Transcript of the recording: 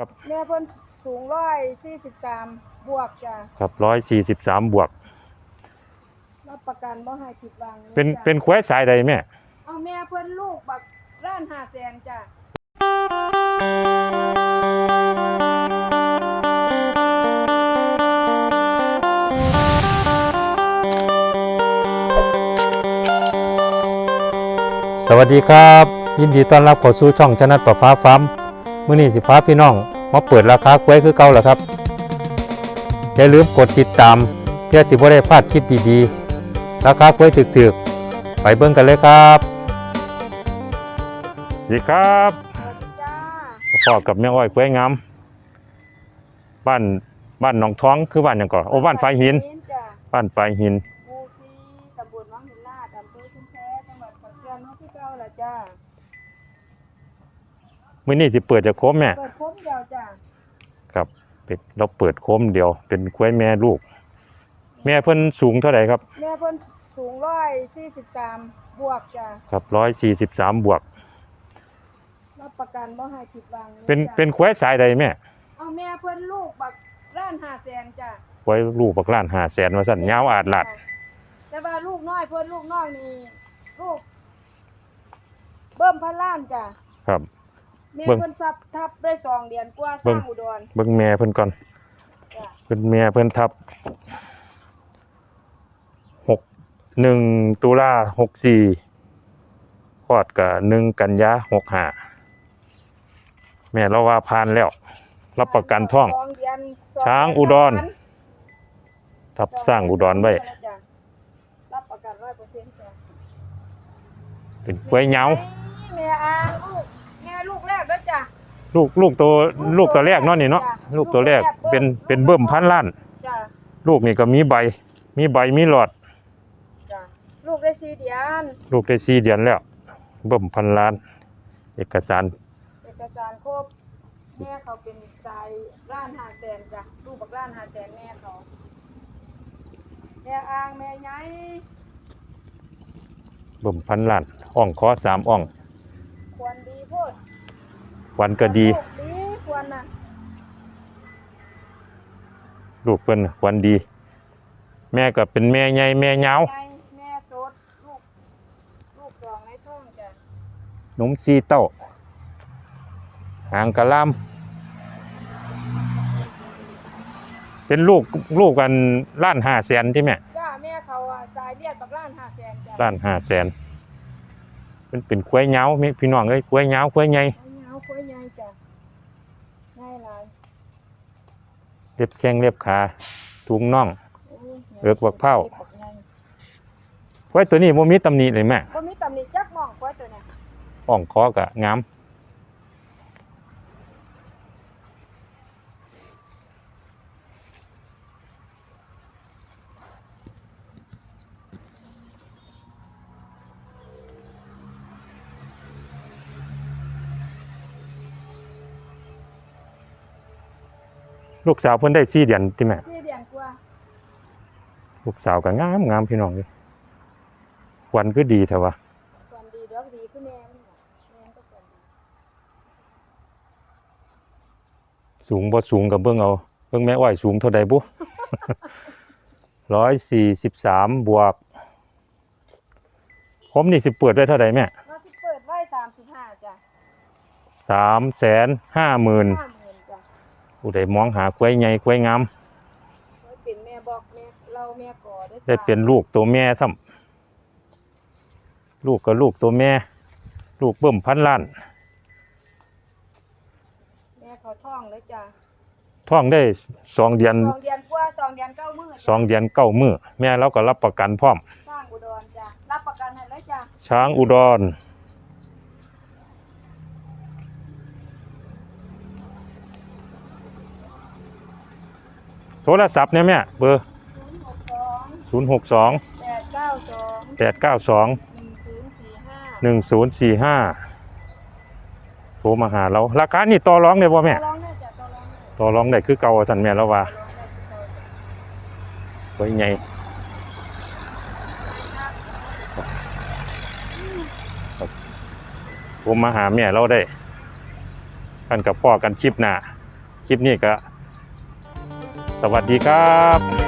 ครับแม่เพิ่นสูงร้อยสี่สิบสามบวกจ้ะครับร้อยสี่สิบสามบวก รับประกันบ่ให้ผิดหวังเป็นจ้ะเป็นควายสายใดแม่ เอาแม่เพิ่นลูกบักร้านห้าแสนจ้ะสวัสดีครับ ยินดีต้อนรับเข้าสู่ช่องชนะประฟ้าฟ้าร์ม มื้อนี้สิฟ้าพี่น้องมาเปิดราคากล้วยคือเก่าแล้วครับ อย่าลืมกดติดตามเพื่อสิบ่ได้พลาดคลิปดีๆ ราคากล้วยถึกๆ ไปเบิ่งกันเลยครับสวัสดีครับสวัสดีจ้าพ่อกับแม่อ้อยกล้วยงามบ้านบ้านหนองท้องคือบ้านหยังก่อนโอ้บ้านฝายหินจ้ะบ้านฝายหินหมู่ซีตำบลวังหินลาดอำเภอชุมแพจังหวัดขอนแก่นเฮาคือเก่าล่ะจ้า มื้อนี้สิเปิดจะโคมแม่เปิดคมเดียวจ้ะครับเป็ดเราเปิดโคมเดียว เป็นกล้วยแม่ลูก แม่เพิ่นสูงเท่าไหร่ครับ แม่เพิ่นสูงร้อยสี่สิบสามบวกจ้ะครับร้อยสี่สิบสามบวกรับประกันบ่ให้ผิดหวังเป็นจ้ะเป็นควายสายใดแม่เอาแม่เพิ่นลูกบักร้านห้าแสนจ้ะควายลูกบักล้านหาแสนว่าสั่นยาวอาดลาดแต่ว่าลูกน้อยเพิ่นลูกน้อยนี่ลูก เบิ่มพันล้านจ้ะครับ แม่เบิ่ง เพิ่นซับทับได้สองเดือนกว่าสเบิ่ร้างงอุดรเบิ่งแม่เพิ่นก่อนจ้ะเป็นแม่เพิ่นทับหกหนึ่งตุลาหกสี่คลอดกับหนึ่งกันยาหกห้าแม่เราว่าผ่านแล้ว รับประกันท่อง สเดือนสช้างอุดร ทับสร้างอุดรไว้จ้ะรับประกันร้อยเปอร์เซ็นต์จ้ะเป็นควายเหงาแม่อางลูกแม่ ลูกแรกแล้วจ้ะ ลูกลูกตัวลูกตัวแรกเนาะนี่เนาะจ้ะลูกตัวแรก เป็นเป็นเบิ่มพันล้าน จ้ะลูกนี่ก็มีใบ มีใบมีหลอด จ้ะลูกได้สี่เดือนลูกได้สี่เดือนแล้ว เบิ่มพันล้าน เอกสารเอกสารครบแม่เขาเป็นสายร้านหาแสนจ้ะลูกบักร้านหาแสนแม่เขาแม่อางแม่ใหญ่เบิ่มพันล้านอ่องคอสามอ่องควรดีโพด วันก็ดีลูกดีควรน่ะลูกเพิ่นน่ะวันดี แม่ก็เป็นแม่ใหญ่แม่ยาวใหญ่แม่สดลูกลูกสองในท้องจ้ะนมซีเต้าหางกะลามเป็นลูกลูกกันล้านห้าแสนที่แม่จ้าแม่เขาอะสายเลียดบักร้านหาแสนจ้ะล้านห้าแสนเป็นเป็นควายเหงามีพี่น้องเอ้ยควายเหงาควายใหญ่ เอาเหงาควายใหญ่จ้ะง่ายหลายเล็บแข้งเล็บขาทุงน่อง โอ้ยเอิกบักเผาเอิกบักใหญ่ควายตัวนี้บ่มีตำหนิเลยแม่บ่มีตำหนิจักหมองควายตัวเนี้ยอ่องคอกะงาม ลูกสาวเพิ่นได้สี่เดือนที่แม่สี่เดือนกว่าลูกสาวก็งามงามพี่น้องเลยวันก็ดีเถอะวะความดีดอกดีคือแม่มันน่ะแม่มันก็ความดีสูงบ่สูงกับเบิ่งเอาเบิ่งแม่อ้อยสูงเท่าใดบุร้อยสี่สิบสามบวกผมนี่สิเปิดได้เท่าใดแม่เราสิเปิดไว้35จ้ะสามแสนห้าหมื่น50,000จ้ะ ผู้ใดมองหากล้วยใหญ่กล้วยงามไว้เป็นแม่บอกแม่เราแม่ก่อได้อจ้ะได้เป็นลูกตัวแม่ซ้ำลูกก็ลูกตัวแม่ ลูกเบิ่มพันล้าน แม่เขาท้องเลยจ้ะท้องได้สองเดือนสองเดือนกว่าสองเดือนเก้ามื้อจ้ะสองเดือนเก้ามือแม่เราก็รับประกันพร้อมสร้างอุดรจ้ะรับประกันให้เลยจ้ะช้างอุดร โทรศัพท์เนี่ยแม่เบอร์062 0 6 2 892 8 9 2 1045 1 0 4 5โทรมาหาเราราคานี่ต่อร้องได้บ่แม่ต่อรองได้จ้ะต่อรองได้ต่อร้องได้คือเก่าสันแม่แล้วว่าต่อรองได้คือเก่าจ้ะไว้ไงโทรมาหาแม่เราได้กันกับพ่อกันคลิปหน้าคลิปนี้ก็ สวัสดีครับ